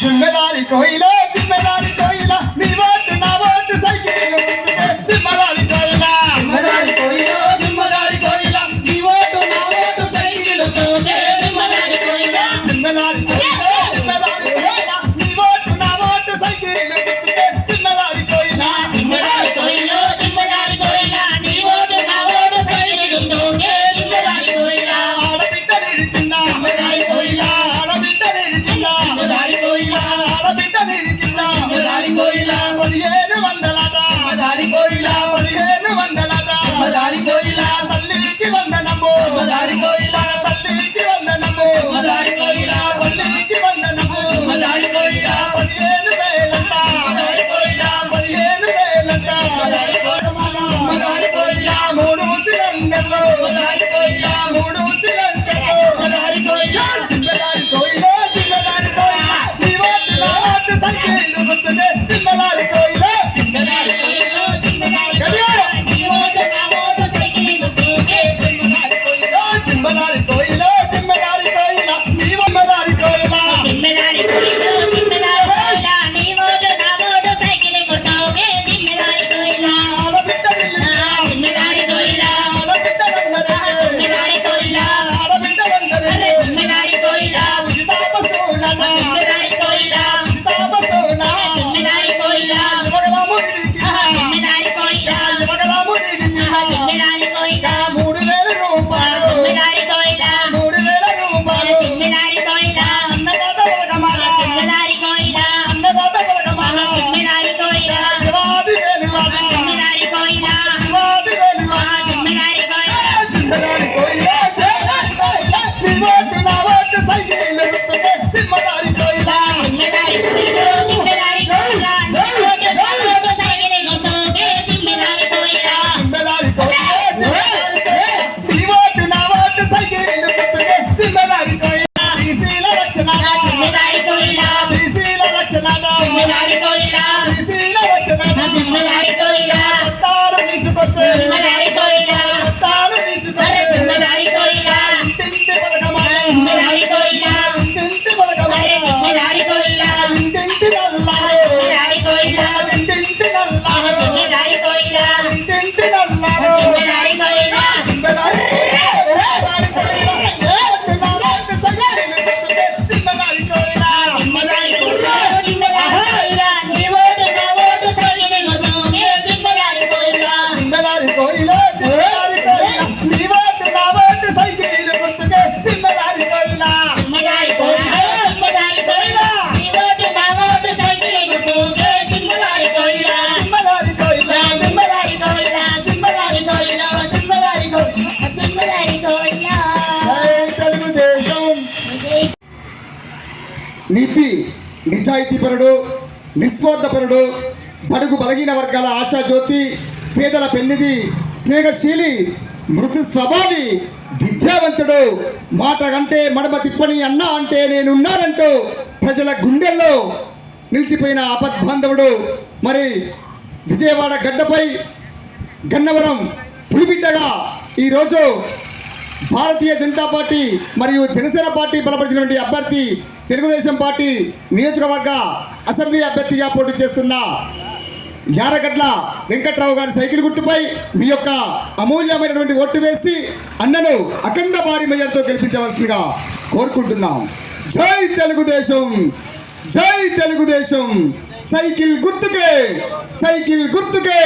जिम्मेदारी कोई Oh, నీతి నిజాయితీపరుడు నిస్వార్థపరుడు బడుగు బలగిన వర్గాల ఆశాజ్యోతి పేదల పెన్నిది స్నేహశీలి మృదు స్వభావి విద్యావంతుడు. మాట కంటే మడమ తిప్పని అన్న అంటే నేనున్నానంటూ ప్రజల గుండెల్లో నిలిచిపోయిన అపద్బాంధవుడు మరి విజయవాడ గడ్డపై గన్నవరం పులిబిడ్డగా ఈరోజు భారతీయ జనతా పార్టీ మరియు జనసేన పార్టీ బలపరిచినటువంటి అభ్యర్థి తెలుగుదేశం పార్టీ నియోజకవర్గ అసెంబ్లీ అభ్యర్థిగా పోటీ చేస్తున్న యారగడ్ల వెంకట్రావు గారి సైకిల్ గుర్తుపై మీ యొక్క అమూల్యమైనటువంటి ఓటు వేసి అన్నను అఖండ భారీ మేయర్తో గెలిపించవలసిందిగా కోరుకుంటున్నాం. జై తెలుగుదేశం! జై తెలుగుదేశం! సైకిల్ గుర్తుకే! సైకిల్ గుర్తుకే!